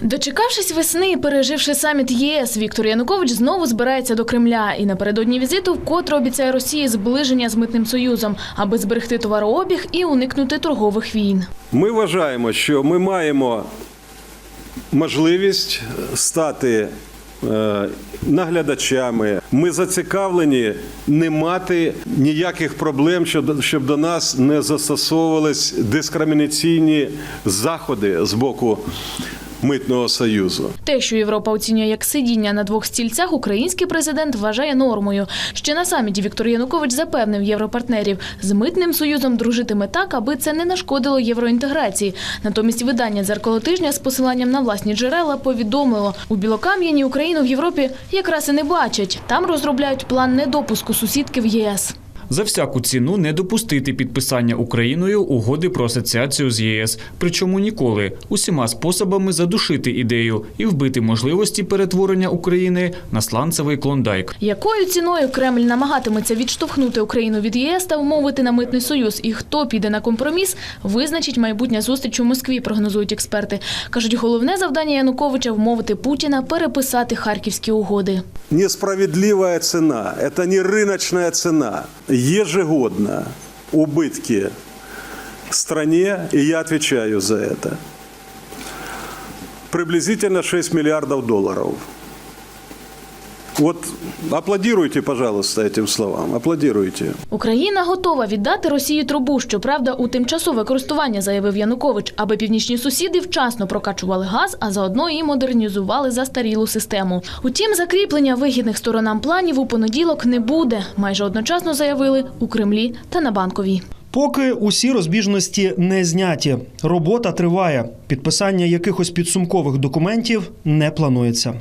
Дочекавшись весни і переживши саміт ЄС, Віктор Янукович знову збирається до Кремля і напередодні візиту вкотре обіцяє Росії зближення з митним союзом, аби зберегти товарообіг і уникнути торгових війн. Ми вважаємо, що ми маємо можливість стати е, наглядачами. Ми зацікавлені не мати ніяких проблем, щоб, до нас не застосовувались дискримінаційні заходи з боку митного союзу. Те, що Європа оцінює як сидіння на двох стільцях, український президент вважає нормою. Ще на саміті Віктор Янукович запевнив європартнерів, з митним союзом дружитиме так, аби це не нашкодило євроінтеграції. Натомість видання дзеркало тижня з посиланням на власні джерела повідомило, у Білокам'яні Україну в Європі якраз і не бачать. Там розробляють план недопуску сусідки в ЄС. За всяку ціну не допустити підписання Україною угоди про асоціацію з ЄС, причому ніколи усіма способами задушити ідею і вбити можливості перетворення України на сланцевий клондайк. Якою ціною Кремль намагатиметься відштовхнути Україну від ЄС та вмовити на митний союз, і хто піде на компроміс, визначить майбутня зустріч у Москві, прогнозують експерти. кажуть, головне завдання Януковича вмовити Путіна переписати харківські угоди. Несправедливая цена, это не рыночная цена. Ежегодно убытки стране, и я отвечаю за это, приблизительно 6 миллиардов долларов. Вот аплодируйте, пожалуйста, этим словам. Аплодируйте. Україна готова віддати Росії трубу, щоправда, у тимчасове користування, заявив Янукович, аби північні сусіди вчасно прокачували газ, а заодно і модернізували застарілу систему. Утім, закріплення вигідних сторонам планів у понеділок не буде. Майже одночасно заявили у Кремлі та на банковій. Поки усі розбіжності не зняті, робота триває. Підписання якихось підсумкових документів не планується.